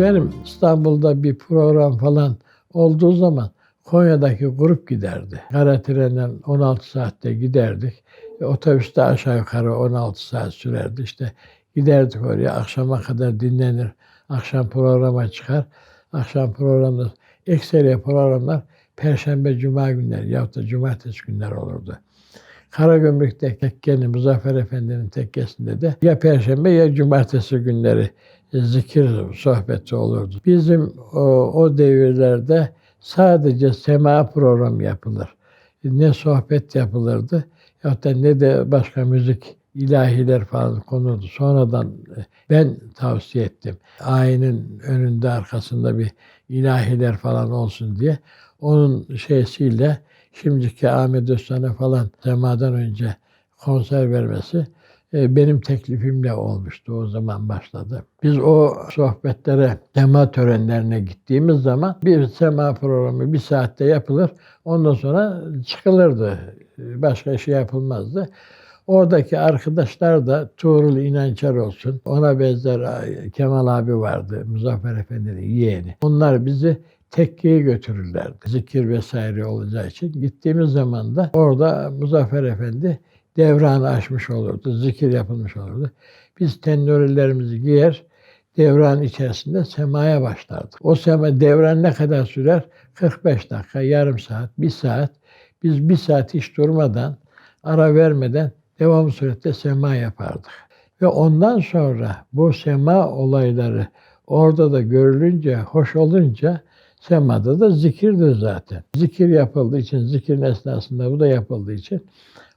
Efendim İstanbul'da bir program falan olduğu zaman Konya'daki grup giderdi. Kara trenden 16 saatte giderdik. E, otobüste aşağı yukarı 16 saat sürerdi. İşte giderdik oraya akşama kadar dinlenir. Akşam programa çıkar. Akşam programda ekseri programlar Perşembe, Cuma günleri yahut da Cumartesi günleri olurdu. Karagümrük'te tekkenin, Muzaffer Efendi'nin tekkesinde de ya Perşembe ya Cumartesi günleri zikir sohbeti olurdu. Bizim o, o devirlerde sadece sema programı yapılır. Ne sohbet yapılırdı ya da ne de başka müzik ilahiler falan konuldu. Sonradan e, ben tavsiye ettim. Ayinin önünde arkasında bir ilahiler falan olsun diye. Onun şeysiyle şimdiki Ahmet Özcan'a falan semadan önce konser vermesi e, benim teklifimle olmuştu. O zaman başladı. Biz o sohbetlere, sema törenlerine gittiğimiz zaman bir sema programı bir saatte yapılır. Ondan sonra çıkılırdı. Başka şey yapılmazdı. Oradaki arkadaşlar da Tuğrul İnançer olsun, ona benzer Kemal abi vardı, Muzaffer Efendi'nin yeğeni. Onlar bizi tekkeye götürürlerdi. Zikir vesaire olacağı için. Gittiğimiz zaman da orada Muzaffer Efendi devranı açmış olurdu. Zikir yapılmış olurdu. Biz tennurilerimizi giyer, devran içerisinde semaya başlardık. O sema devran ne kadar sürer? 45 dakika, yarım saat, bir saat. Biz bir saat hiç durmadan, ara vermeden devam surette sema yapardık. Ve ondan sonra bu sema olayları orada da görülünce, hoş olunca semada da zikirdir zaten. Zikir yapıldığı için, zikirin esnasında bu da yapıldığı için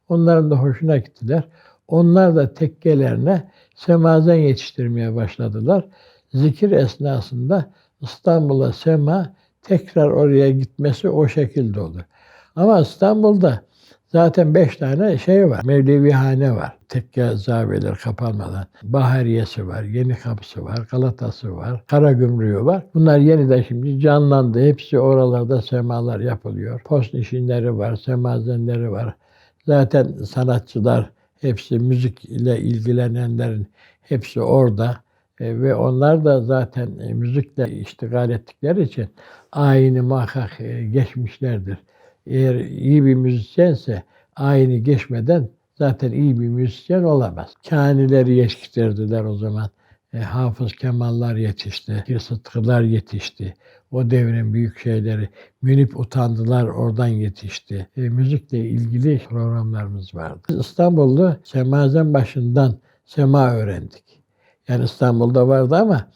onların da hoşuna gittiler. Onlar da tekkelerine semazen yetiştirmeye başladılar. Zikir esnasında İstanbul'a sema tekrar oraya gitmesi o şekilde olur. Ama İstanbul'da zaten beş tane şey var. Mevlevihane var. Tekke zaviyeler kapanmadan. Bahariyesi var, Yeni Kapısı var, Galatası var, Karagümrüğü var. Bunlar yeniden şimdi canlandı. Hepsi oralarda semalar yapılıyor. Post işinleri var, semazenleri var. Zaten sanatçılar hepsi müzik ile ilgilenenlerin hepsi orada. E, ve onlar da zaten e, müzikle iştigal ettikleri için ayini muhakkak e, geçmişlerdir. Eğer iyi bir müzisyense ayini geçmeden zaten iyi bir müzisyen olamaz. Kanileri yetiştirdiler o zaman. E, Hafız Kemallar yetişti, Sıtkılar yetişti. O devrin büyük şeyleri. Münip Utandılar oradan yetişti. E, müzikle ilgili programlarımız vardı. Biz İstanbul'da Semazen başından sema öğrendik. Yani İstanbul'da vardı ama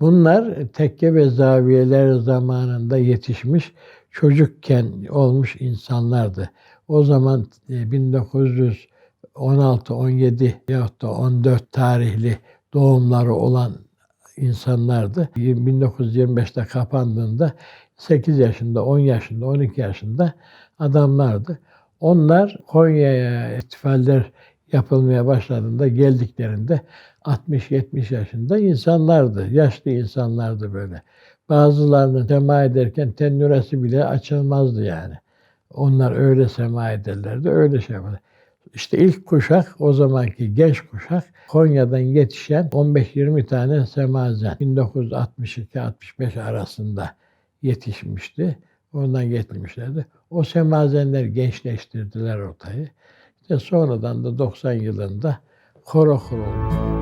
bunlar tekke ve zaviyeler zamanında yetişmiş çocukken olmuş insanlardı. O zaman 1916, 17 yahut da 14 tarihli doğumları olan insanlardı. 1925'te kapandığında 8 yaşında, 10 yaşında, 12 yaşında adamlardı. Onlar Konya'ya itfaller yapılmaya başladığında geldiklerinde 60-70 yaşında insanlardı. Yaşlı insanlardı böyle. Bazılarının sema ederken tennüresi bile açılmazdı yani. Onlar öyle sema ederlerdi, öyle şey yapardı. İşte ilk kuşak, o zamanki genç kuşak Konya'dan yetişen 15-20 tane semazen 1962-65 arasında yetişmişti. Ondan getirmişlerdi. O semazenler gençleştirdiler ortayı. İşte sonradan da 90 yılında koro kuruldu.